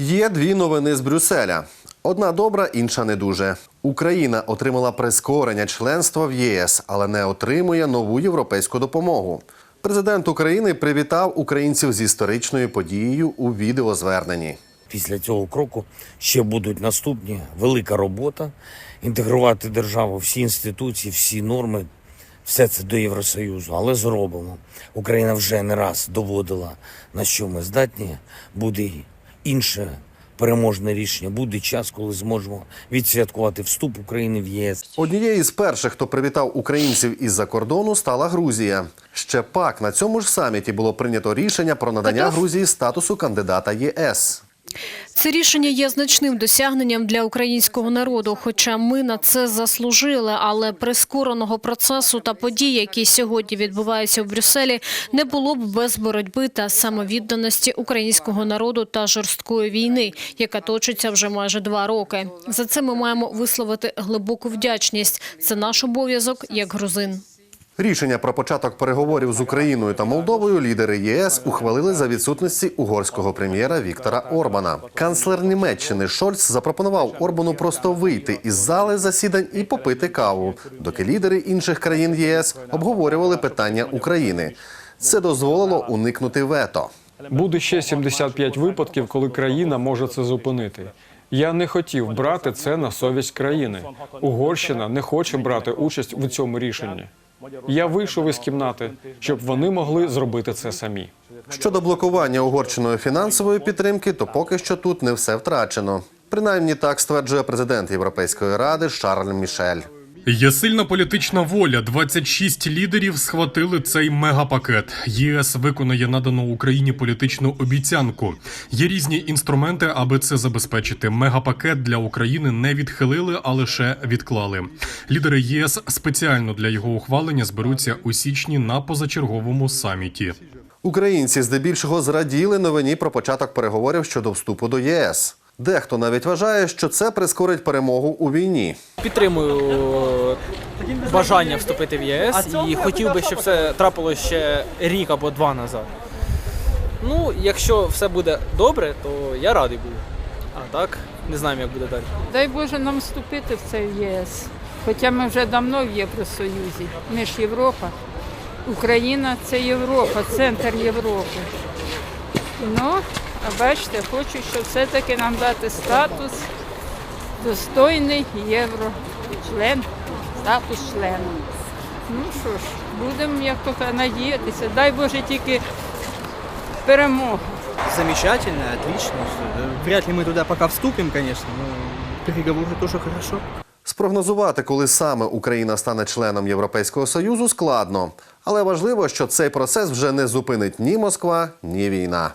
Є дві новини з Брюсселя. Одна добра, інша не дуже. Україна отримала прискорення членства в ЄС, але не отримує нову європейську допомогу. Президент України привітав українців з історичною подією у відеозверненні. Після цього кроку ще будуть наступні велика робота інтегрувати державу, всі інституції, всі норми, все це до Євросоюзу. Але зробимо. Україна вже не раз доводила, на що ми здатні. Буде інше переможне рішення. Буде час, коли зможемо відсвяткувати вступ України в ЄС. Однією з перших, хто привітав українців із-за кордону, стала Грузія. Ще пак на цьому ж саміті було прийнято рішення про надання Грузії статусу кандидата ЄС. Це рішення є значним досягненням для українського народу. Хоча ми на це заслужили, але прискореного процесу та подій, які сьогодні відбуваються в Брюсселі, не було б без боротьби та самовідданості українського народу та жорсткої війни, яка точиться вже майже два роки. За це ми маємо висловити глибоку вдячність. Це наш обов'язок як грузин. Рішення про початок переговорів з Україною та Молдовою лідери єС ухвалили за відсутності угорського прем'єра Віктора Орбана. Канцлер Німеччини Шольц запропонував Орбану просто вийти із зали засідань і попити каву, доки лідери інших країн ЄС обговорювали питання України. Це дозволило уникнути вето. Буде ще 75 випадків, коли країна може це зупинити. Я не хотів брати це на совість країни. Угорщина не хоче брати участь у цьому рішенні. Я вийшов із кімнати, щоб вони могли зробити це самі. Щодо блокування угорщиною фінансової підтримки, то поки що тут не все втрачено. Принаймні так стверджує президент Європейської ради Шарль Мішель. Є сильна політична воля. 26 лідерів схватили цей мегапакет. ЄС виконає надану Україні політичну обіцянку. Є різні інструменти, аби це забезпечити. Мегапакет для України не відхилили, а лише відклали. Лідери ЄС спеціально для його ухвалення зберуться у січні на позачерговому саміті. Українці здебільшого зраділи новині про початок переговорів щодо вступу до ЄС. Дехто навіть вважає, що це прискорить перемогу у війні. Підтримую бажання вступити в ЄС і хотів би, щоб це трапилося ще рік або два назад. Ну, якщо все буде добре, то я радий буду. А так, не знаємо, як буде далі. Дай Боже нам вступити в цей ЄС. Хоча ми вже давно в Євросоюзі. Ми ж Європа. Україна це Європа, центр Європи. Ну, а бачите, хочу, щоб все-таки нам дати статус достойний єврочлен, статус члена. Ну що ж, будемо як то надіятися. Дай Боже тільки перемога. Замечательно, отлично. Вряд ли мы туда пока вступим, конечно, но переговоры тоже хорошо. Спрогнозувати, коли саме Україна стане членом Європейського союзу, складно, але важливо, що цей процес вже не зупинить ні Москва, ні війна.